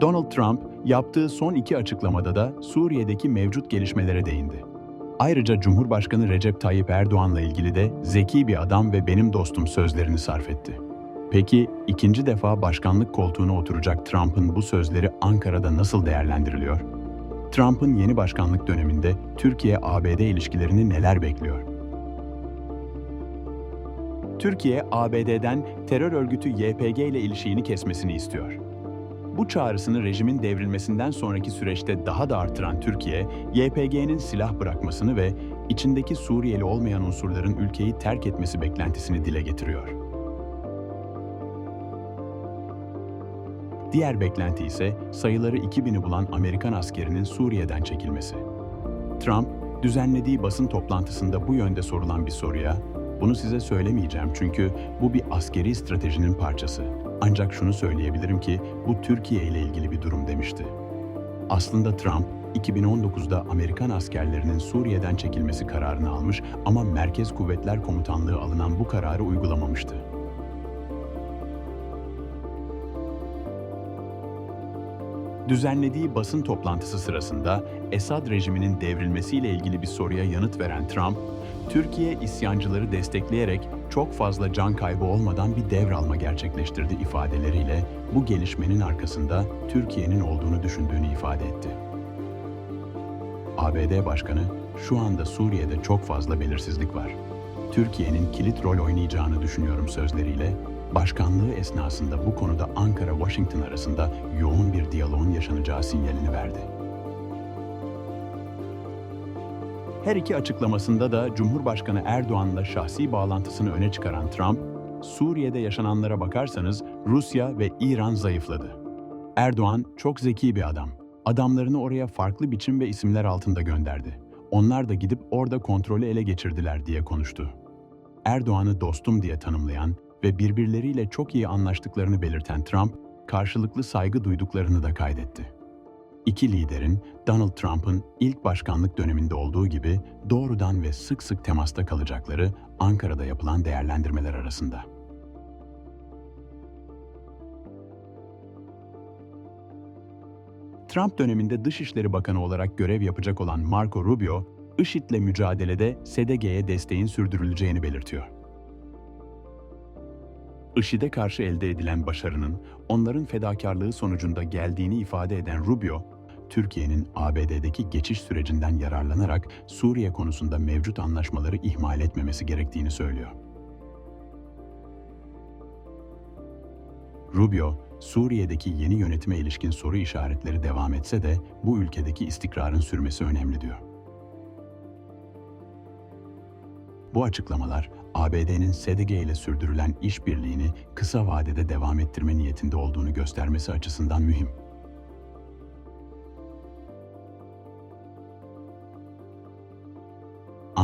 Donald Trump yaptığı son iki açıklamada da Suriye'deki mevcut gelişmelere değindi. Ayrıca Cumhurbaşkanı Recep Tayyip Erdoğan'la ilgili de zeki bir adam ve benim dostum sözlerini sarf etti. Peki ikinci defa başkanlık koltuğuna oturacak Trump'ın bu sözleri Ankara'da nasıl değerlendiriliyor? Trump'ın yeni başkanlık döneminde Türkiye-ABD ilişkilerini neler bekliyor? Türkiye, ABD'den terör örgütü YPG ile ilişiğini kesmesini istiyor. Bu çağrısını rejimin devrilmesinden sonraki süreçte daha da artıran Türkiye, YPG'nin silah bırakmasını ve içindeki Suriyeli olmayan unsurların ülkeyi terk etmesi beklentisini dile getiriyor. Diğer beklenti ise sayıları 2000'i bulan Amerikan askerinin Suriye'den çekilmesi. Trump, düzenlediği basın toplantısında bu yönde sorulan bir soruya, bunu size söylemeyeceğim çünkü bu bir askeri stratejinin parçası. Ancak şunu söyleyebilirim ki bu Türkiye ile ilgili bir durum demişti. Aslında Trump, 2019'da Amerikan askerlerinin Suriye'den çekilmesi kararını almış ama Merkez Kuvvetler Komutanlığı alınan bu kararı uygulamamıştı. Düzenlediği basın toplantısı sırasında Esad rejiminin devrilmesiyle ilgili bir soruya yanıt veren Trump, Türkiye isyancıları destekleyerek çok fazla can kaybı olmadan bir devralma gerçekleştirdi ifadeleriyle bu gelişmenin arkasında Türkiye'nin olduğunu düşündüğünü ifade etti. ABD Başkanı, şu anda Suriye'de çok fazla belirsizlik var. Türkiye'nin kilit rol oynayacağını düşünüyorum sözleriyle, başkanlığı esnasında bu konuda Ankara-Washington arasında yoğun bir diyaloğun yaşanacağı sinyalini verdi. Her iki açıklamasında da Cumhurbaşkanı Erdoğan'la şahsi bağlantısını öne çıkaran Trump, Suriye'de yaşananlara bakarsanız Rusya ve İran zayıfladı. Erdoğan çok zeki bir adam. Adamlarını oraya farklı biçim ve isimler altında gönderdi. Onlar da gidip orada kontrolü ele geçirdiler diye konuştu. Erdoğan'ı dostum diye tanımlayan ve birbirleriyle çok iyi anlaştıklarını belirten Trump, karşılıklı saygı duyduklarını da kaydetti. İki liderin Donald Trump'ın ilk başkanlık döneminde olduğu gibi doğrudan ve sık sık temasta kalacakları Ankara'da yapılan değerlendirmeler arasında. Trump döneminde Dışişleri Bakanı olarak görev yapacak olan Marco Rubio, IŞİD'le mücadelede SDG'ye desteğin sürdürüleceğini belirtiyor. IŞİD'e karşı elde edilen başarının onların fedakarlığı sonucunda geldiğini ifade eden Rubio, Türkiye'nin ABD'deki geçiş sürecinden yararlanarak Suriye konusunda mevcut anlaşmaları ihmal etmemesi gerektiğini söylüyor. Rubio, Suriye'deki yeni yönetime ilişkin soru işaretleri devam etse de bu ülkedeki istikrarın sürmesi önemli diyor. Bu açıklamalar ABD'nin SDG ile sürdürülen işbirliğini kısa vadede devam ettirme niyetinde olduğunu göstermesi açısından mühim.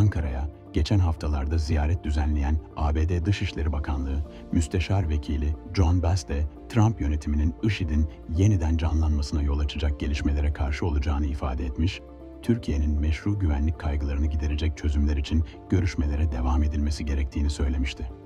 Ankara'ya geçen haftalarda ziyaret düzenleyen ABD Dışişleri Bakanlığı Müsteşar Vekili John Bass de Trump yönetiminin IŞİD'in yeniden canlanmasına yol açacak gelişmelere karşı olacağını ifade etmiş, Türkiye'nin meşru güvenlik kaygılarını giderecek çözümler için görüşmelere devam edilmesi gerektiğini söylemişti.